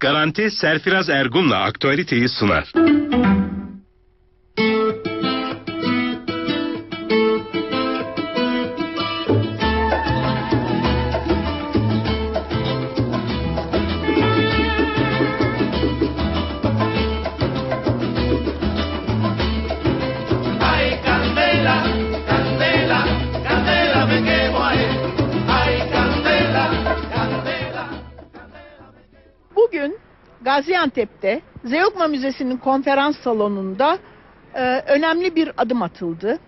Garanti Serfiraz Ergun'la aktualiteyi sunar. Gaziantep'te Zeugma Müzesi'nin konferans salonunda e, önemli bir adım atıldı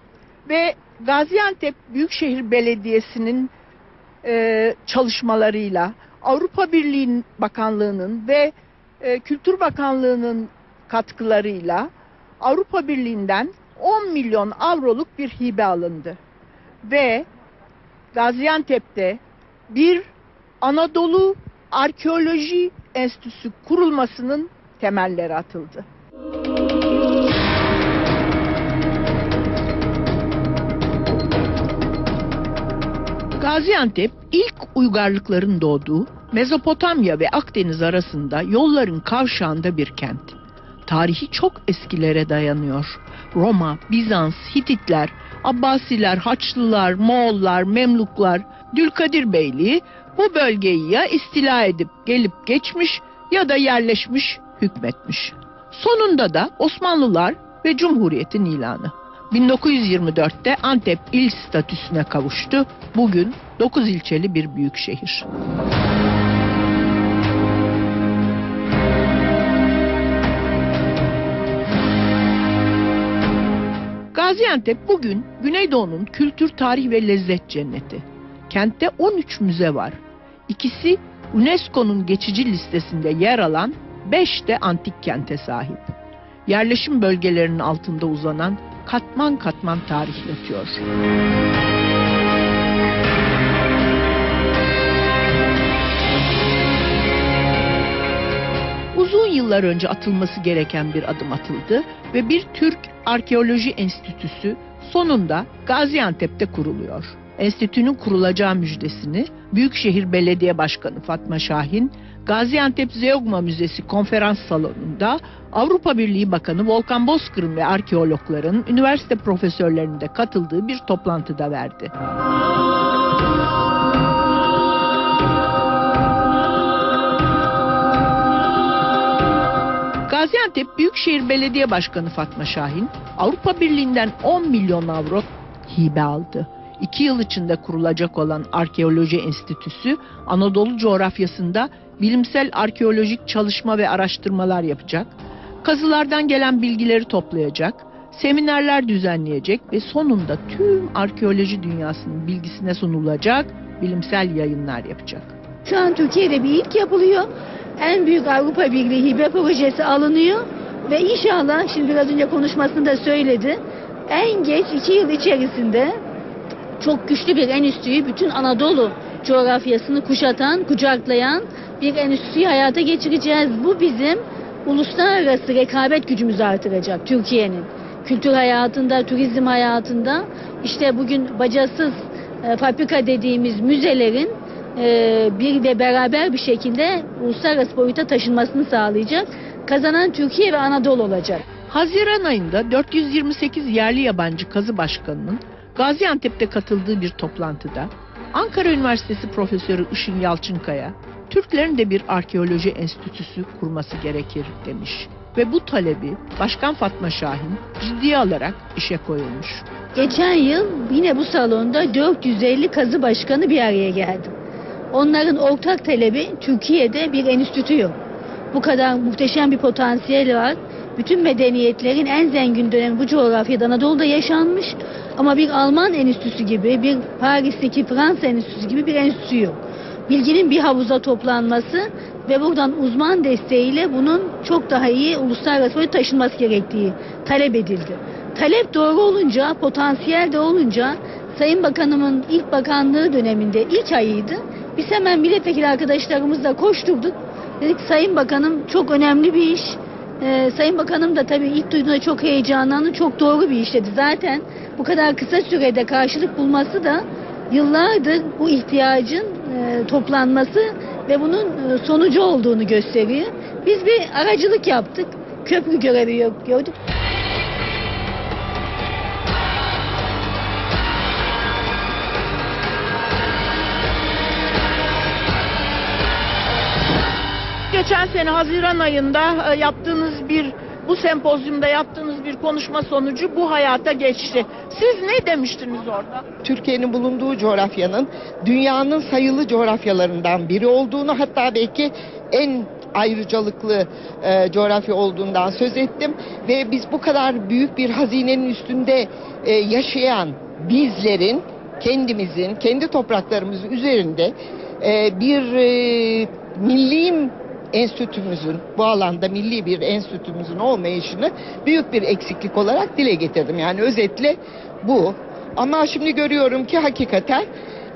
ve Gaziantep Büyükşehir Belediyesi'nin e, çalışmalarıyla Avrupa Birliği Bakanlığı'nın ve e, Kültür Bakanlığı'nın katkılarıyla Avrupa Birliği'nden 10 milyon avroluk bir hibe alındı ve Gaziantep'te bir Anadolu Arkeoloji Enstitüsü kurulmasının temelleri atıldı. Gaziantep ilk uygarlıkların doğduğu Mezopotamya ve Akdeniz arasında yolların kavşağında bir kent. Tarihi çok eskilere dayanıyor. Roma, Bizans, Hititler, Abbasiler, Haçlılar, Moğollar, Memluklar, Dülkadir Beyliği bu bölgeyi ya istila edip gelip geçmiş ya da yerleşmiş, hükmetmiş. Sonunda da Osmanlılar ve Cumhuriyet'in ilanı. 1924'te Antep il statüsüne kavuştu. Bugün 9 ilçeli bir büyük şehir. Gaziantep bugün Güneydoğu'nun kültür, tarih ve lezzet cenneti. Kentte 13 müze var. İkisi UNESCO'nun geçici listesinde yer alan 5 de antik kente sahip. Yerleşim bölgelerinin altında uzanan katman katman tarih yatıyor. Uzun yıllar önce atılması gereken bir adım atıldı ve bir Türk Arkeoloji Enstitüsü sonunda Gaziantep'te kuruluyor. Enstitünün kurulacağı müjdesini Büyükşehir Belediye Başkanı Fatma Şahin, Gaziantep Zeugma Müzesi konferans salonunda Avrupa Birliği Bakanı Volkan Bozkır'ın ve arkeologların, üniversite profesörlerinin de katıldığı bir toplantıda verdi. Gaziantep Büyükşehir Belediye Başkanı Fatma Şahin, Avrupa Birliği'nden 10 milyon avro hibe aldı. İki yıl içinde kurulacak olan Arkeoloji Enstitüsü, Anadolu coğrafyasında bilimsel arkeolojik çalışma ve araştırmalar yapacak, kazılardan gelen bilgileri toplayacak, seminerler düzenleyecek ve sonunda tüm arkeoloji dünyasının bilgisine sunulacak bilimsel yayınlar yapacak. Şu an Türkiye'de bir ilk yapılıyor. En büyük Avrupa Birliği hibe projesi alınıyor. Ve inşallah şimdi biraz önce konuşmasında söyledi. En geç iki yıl içerisinde çok güçlü bir enstitüyü bütün Anadolu coğrafyasını kuşatan, kucaklayan bir enstitüyü hayata geçireceğiz. Bu bizim uluslararası rekabet gücümüzü artıracak Türkiye'nin. Kültür hayatında, turizm hayatında işte bugün bacasız e, fabrika dediğimiz müzelerin e, bir ve beraber bir şekilde uluslararası boyuta taşınmasını sağlayacak. Kazanan Türkiye ve Anadolu olacak. Haziran ayında 428 yerli yabancı kazı başkanının Gaziantep'te katıldığı bir toplantıda Ankara Üniversitesi Profesörü Işın Yalçınkaya, Türklerin de bir arkeoloji enstitüsü kurması gerekir demiş. Ve bu talebi Başkan Fatma Şahin ciddiye alarak işe koyulmuş. Geçen yıl yine bu salonda 450 kazı başkanı bir araya geldi. Onların ortak talebi Türkiye'de bir enstitü yok. Bu kadar muhteşem bir potansiyel var. Bütün medeniyetlerin en zengin dönemi bu coğrafyada Anadolu'da yaşanmış. Ama bir Alman enstitüsü gibi, bir Paris'teki Fransa enstitüsü gibi bir enstitü yok. Bilginin bir havuza toplanması ve buradan uzman desteğiyle bunun çok daha iyi uluslararası boyuta taşınması gerektiği talep edildi. Talep doğru olunca, potansiyel de olunca Sayın Bakanımın ilk bakanlığı döneminde ilk ayıydı. Biz hemen milletvekili arkadaşlarımızla koşturduk. Dedik Sayın Bakanım çok önemli bir iş. Ee, Sayın Bakanım da tabii ilk duyduğunda çok heyecanlandı. Çok doğru bir iş dedi. Zaten bu kadar kısa sürede karşılık bulması da yıllardır bu ihtiyacın e, toplanması ve bunun e, sonucu olduğunu gösteriyor. Biz bir aracılık yaptık. Köprü görevi gördük. Geçen sene Haziran ayında e, yaptığınız bir bu sempozyumda yaptığınız bir konuşma sonucu bu hayata geçti. Siz ne demiştiniz orada? Türkiye'nin bulunduğu coğrafyanın dünyanın sayılı coğrafyalarından biri olduğunu hatta belki en ayrıcalıklı e, coğrafya olduğundan söz ettim ve biz bu kadar büyük bir hazinenin üstünde e, yaşayan bizlerin kendimizin kendi topraklarımız üzerinde e, bir e, milli enstitümüzün bu alanda milli bir enstitümüzün olmayışını büyük bir eksiklik olarak dile getirdim. Yani özetle bu. Ama şimdi görüyorum ki hakikaten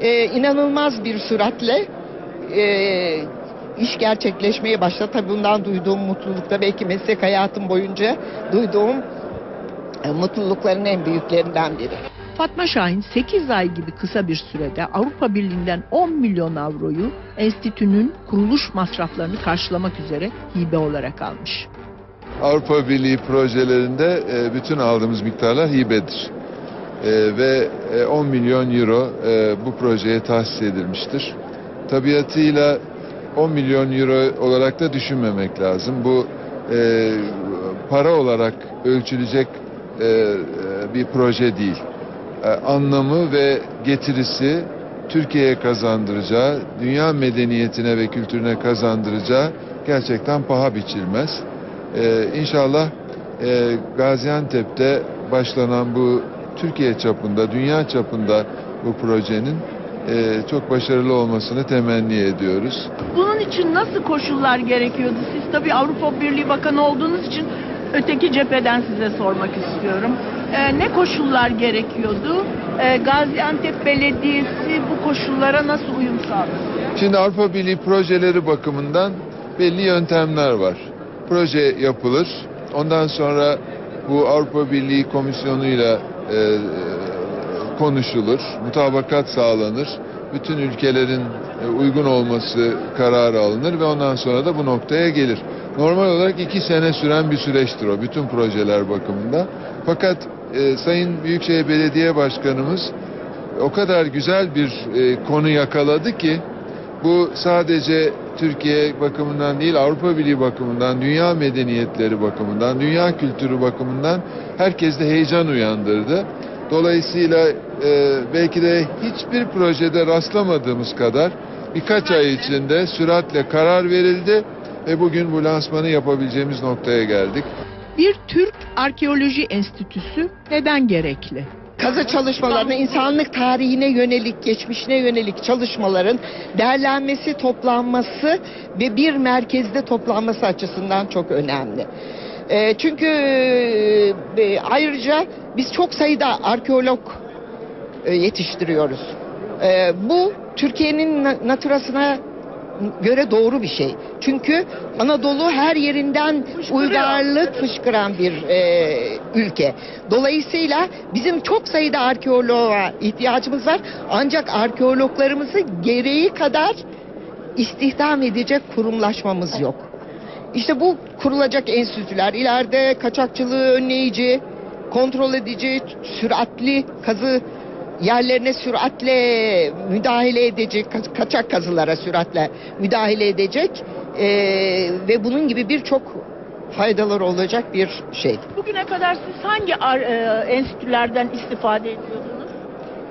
e, inanılmaz bir süratle e, iş gerçekleşmeye başladı. Tabii bundan duyduğum mutlulukta belki meslek hayatım boyunca duyduğum e, mutlulukların en büyüklerinden biri. Fatma Şahin 8 ay gibi kısa bir sürede Avrupa Birliği'nden 10 milyon avroyu enstitünün kuruluş masraflarını karşılamak üzere hibe olarak almış. Avrupa Birliği projelerinde e, bütün aldığımız miktarlar hibedir. E, ve e, 10 milyon euro e, bu projeye tahsis edilmiştir. Tabiatıyla 10 milyon euro olarak da düşünmemek lazım. Bu e, para olarak ölçülecek e, e, bir proje değil. E, anlamı ve getirisi Türkiye'ye kazandıracağı, dünya medeniyetine ve kültürüne kazandıracağı gerçekten paha biçilmez. Ee, inşallah e, Gaziantep'te başlanan bu Türkiye çapında, dünya çapında bu projenin e, çok başarılı olmasını temenni ediyoruz. Bunun için nasıl koşullar gerekiyordu? Siz tabii Avrupa Birliği Bakanı olduğunuz için öteki cepheden size sormak istiyorum. Ee, ne koşullar gerekiyordu? Ee, Gaziantep Belediyesi bu koşullara nasıl uyum sağladı? Şimdi Avrupa Birliği projeleri bakımından belli yöntemler var. Proje yapılır. Ondan sonra bu Avrupa Birliği Komisyonu'yla e, e, konuşulur. Mutabakat sağlanır. Bütün ülkelerin e, uygun olması kararı alınır ve ondan sonra da bu noktaya gelir. Normal olarak iki sene süren bir süreçtir o bütün projeler bakımında. Fakat e, Sayın Büyükşehir Belediye Başkanımız o kadar güzel bir e, konu yakaladı ki bu sadece Türkiye bakımından değil Avrupa Birliği bakımından, dünya medeniyetleri bakımından, dünya kültürü bakımından herkeste heyecan uyandırdı. Dolayısıyla e, belki de hiçbir projede rastlamadığımız kadar birkaç ay içinde süratle karar verildi ve bugün bu lansmanı yapabileceğimiz noktaya geldik. Bir Türk Arkeoloji Enstitüsü neden gerekli? kazı çalışmalarına, insanlık tarihine yönelik, geçmişine yönelik çalışmaların değerlenmesi, toplanması ve bir merkezde toplanması açısından çok önemli. E, çünkü e, ayrıca biz çok sayıda arkeolog e, yetiştiriyoruz. E, bu Türkiye'nin na- naturasına göre doğru bir şey. Çünkü Anadolu her yerinden uygarlık fışkıran bir e, ülke. Dolayısıyla bizim çok sayıda arkeoloğa ihtiyacımız var. Ancak arkeologlarımızı gereği kadar istihdam edecek kurumlaşmamız yok. İşte bu kurulacak enstitüler ileride kaçakçılığı önleyici, kontrol edici, süratli kazı yerlerine süratle müdahale edecek, ka- kaçak kazılara süratle müdahale edecek eee, ve bunun gibi birçok faydaları olacak bir şey. Bugüne kadar siz hangi ar- e, enstitülerden istifade ediyordunuz?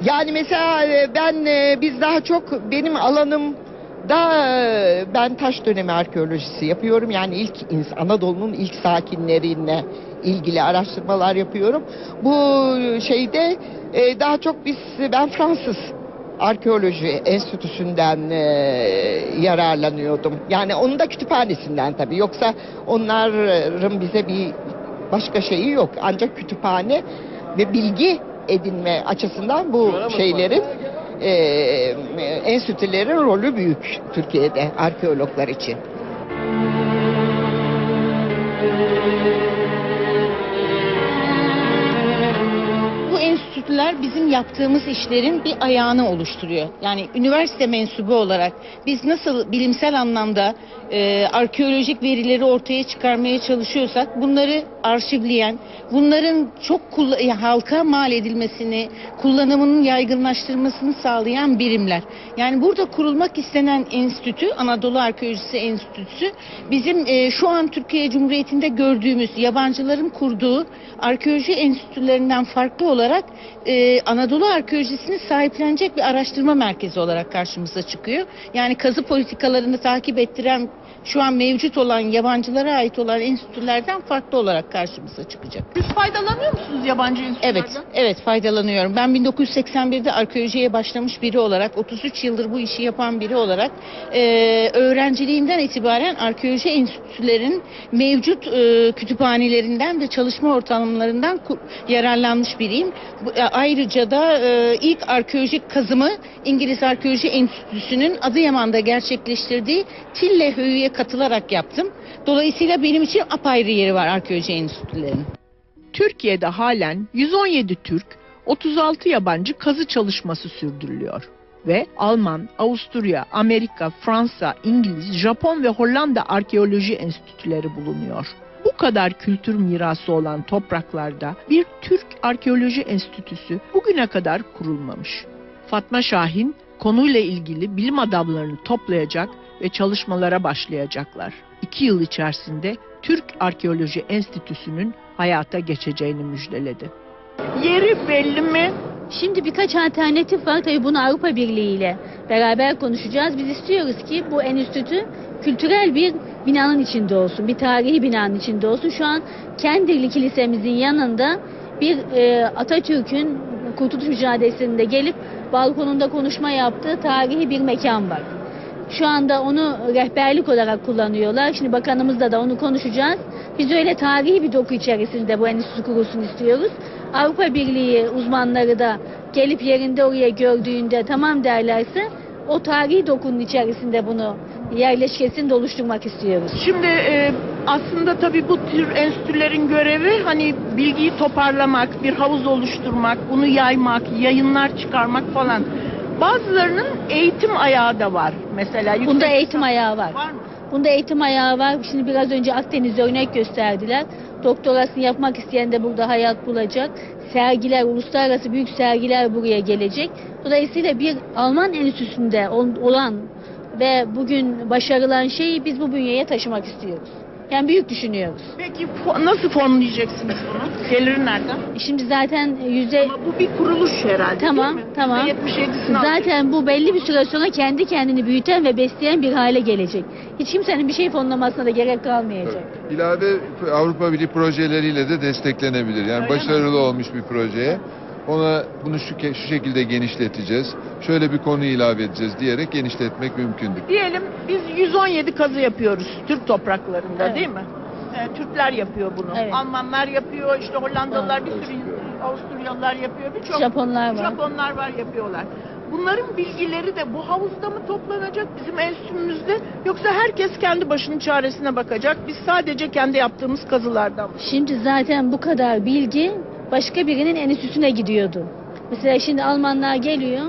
Yani mesela e, ben e, biz daha çok benim alanım da e, ben taş dönemi arkeolojisi yapıyorum. Yani ilk Anadolu'nun ilk sakinlerine ilgili araştırmalar yapıyorum. Bu şeyde e, daha çok biz ben Fransız arkeoloji enstitüsünden e, yararlanıyordum. Yani onun da kütüphanesinden tabii. Yoksa onların bize bir başka şeyi yok. Ancak kütüphane ve bilgi edinme açısından bu şeylerin e, enstitülerin rolü büyük Türkiye'de arkeologlar için. Enstitüler bizim yaptığımız işlerin bir ayağını oluşturuyor. Yani üniversite mensubu olarak biz nasıl bilimsel anlamda e, arkeolojik verileri ortaya çıkarmaya çalışıyorsak bunları arşivleyen, bunların çok halka mal edilmesini, kullanımının yaygınlaştırmasını sağlayan birimler. Yani burada kurulmak istenen enstitü, Anadolu Arkeolojisi Enstitüsü bizim e, şu an Türkiye Cumhuriyeti'nde gördüğümüz yabancıların kurduğu arkeoloji enstitülerinden farklı olarak e, Anadolu arkeolojisini sahiplenecek bir araştırma merkezi olarak karşımıza çıkıyor. Yani kazı politikalarını takip ettiren şu an mevcut olan yabancılara ait olan enstitülerden farklı olarak karşımıza çıkacak. Siz faydalanıyor musunuz yabancı enstitülerden? Evet, evet faydalanıyorum. Ben 1981'de arkeolojiye başlamış biri olarak, 33 yıldır bu işi yapan biri olarak e, öğrenciliğinden itibaren arkeoloji enstitülerinin mevcut e, kütüphanelerinden ve çalışma ortamlarından yararlanmış biriyim. Bu, e, ayrıca da e, ilk arkeolojik kazımı İngiliz Arkeoloji Enstitüsü'nün Adıyaman'da gerçekleştirdiği Tille Höyü'ye katılarak yaptım. Dolayısıyla benim için apayrı yeri var arkeoloji enstitülerinin. Türkiye'de halen 117 Türk, 36 yabancı kazı çalışması sürdürülüyor. Ve Alman, Avusturya, Amerika, Fransa, İngiliz, Japon ve Hollanda arkeoloji enstitüleri bulunuyor. Bu kadar kültür mirası olan topraklarda bir Türk Arkeoloji Enstitüsü bugüne kadar kurulmamış. Fatma Şahin konuyla ilgili bilim adamlarını toplayacak ve çalışmalara başlayacaklar. İki yıl içerisinde Türk Arkeoloji Enstitüsü'nün hayata geçeceğini müjdeledi. Yeri belli mi? Şimdi birkaç alternatif var. Tabii bunu Avrupa Birliği ile beraber konuşacağız. Biz istiyoruz ki bu enstitü kültürel bir binanın içinde olsun. Bir tarihi binanın içinde olsun. Şu an Kendirli Kilisemizin yanında bir e, Atatürk'ün Kurtuluş Mücadelesi'nde gelip balkonunda konuşma yaptığı tarihi bir mekan var. Şu anda onu rehberlik olarak kullanıyorlar. Şimdi bakanımızla da onu konuşacağız. Biz öyle tarihi bir doku içerisinde bu enstitü kurulsun istiyoruz. Avrupa Birliği uzmanları da gelip yerinde oraya gördüğünde tamam derlerse o tarihi dokunun içerisinde bunu yerleşkesini de oluşturmak istiyoruz. Şimdi e, aslında tabii bu tür enstitülerin görevi hani bilgiyi toparlamak, bir havuz oluşturmak, bunu yaymak, yayınlar çıkarmak falan. Bazılarının eğitim ayağı da var mesela. Bunda eğitim ayağı var. Var mı? Bunda eğitim ayağı var. Şimdi biraz önce Akdeniz'de örnek gösterdiler. Doktorasını yapmak isteyen de burada hayat bulacak. Sergiler, uluslararası büyük sergiler buraya gelecek. Dolayısıyla bir Alman enstitüsünde ol- olan ve bugün başarılan şeyi biz bu bünyeye taşımak istiyoruz. Yani büyük düşünüyoruz. Peki nasıl formlayacaksınız bunu? Geliri nereden? Şimdi zaten yüzde Ama bu bir kuruluş herhalde Tamam, değil mi? tamam. %77'sini alacak. zaten bu belli bir süre sonra kendi kendini büyüten ve besleyen bir hale gelecek. Hiç kimsenin bir şey fonlamasına da gerek kalmayacak. İlave Avrupa Birliği projeleriyle de desteklenebilir. Yani Öyle başarılı olmuş bir projeye ona bunu şu, şu şekilde genişleteceğiz. Şöyle bir konu ilave edeceğiz diyerek genişletmek mümkündür. Diyelim biz 117 kazı yapıyoruz Türk topraklarında Evet. değil mi? Ee, Türkler yapıyor bunu. Evet. Almanlar yapıyor, işte Hollandalılar bir sürü Avusturyalılar yapıyor. Birçok Japonlar var. Japonlar var yapıyorlar. Bunların bilgileri de bu havuzda mı toplanacak bizim enstitümüzde yoksa herkes kendi başının çaresine bakacak. Biz sadece kendi yaptığımız kazılardan? Şimdi zaten bu kadar bilgi başka birinin enstitüsüne gidiyordu. Mesela şimdi Almanlar geliyor.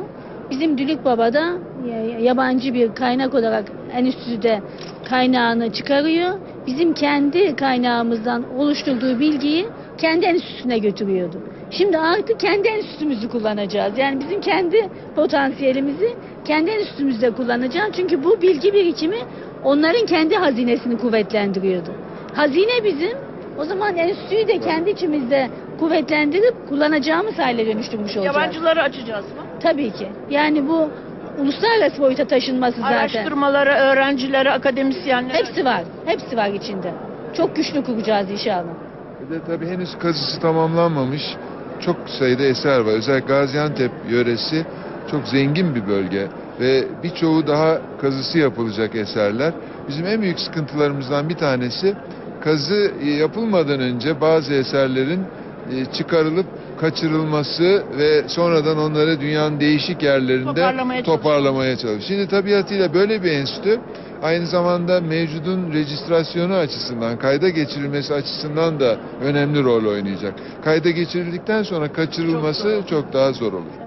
Bizim Dülük Baba'da ya- yabancı bir kaynak olarak enstitüde kaynağını çıkarıyor. Bizim kendi kaynağımızdan oluşturduğu bilgiyi kendi enstitüsüne götürüyordu. Şimdi artık kendi enstitümüzü kullanacağız. Yani bizim kendi potansiyelimizi kendi enstitümüzde kullanacağız. Çünkü bu bilgi birikimi onların kendi hazinesini kuvvetlendiriyordu. Hazine bizim. O zaman enstitüyü de kendi içimizde kuvvetlendirip kullanacağımız hale dönüştürmüş olacağız. Yabancıları açacağız mı? Tabii ki. Yani bu uluslararası boyuta taşınması zaten. Araştırmalara, öğrencilere, akademisyenlere. Hepsi var. Hepsi var içinde. Çok güçlü kuracağız inşallah. Bir de tabii henüz kazısı tamamlanmamış çok sayıda eser var. Özellikle Gaziantep yöresi çok zengin bir bölge ve birçoğu daha kazısı yapılacak eserler. Bizim en büyük sıkıntılarımızdan bir tanesi kazı yapılmadan önce bazı eserlerin e, çıkarılıp kaçırılması ve sonradan onları dünyanın değişik yerlerinde Toparlamaya toparlamaya çalışıyor. Şimdi tabiatıyla böyle bir enstitü aynı zamanda mevcudun rejistrasyonu açısından, kayda geçirilmesi açısından da önemli rol oynayacak. Kayda geçirildikten sonra kaçırılması çok daha zor olur.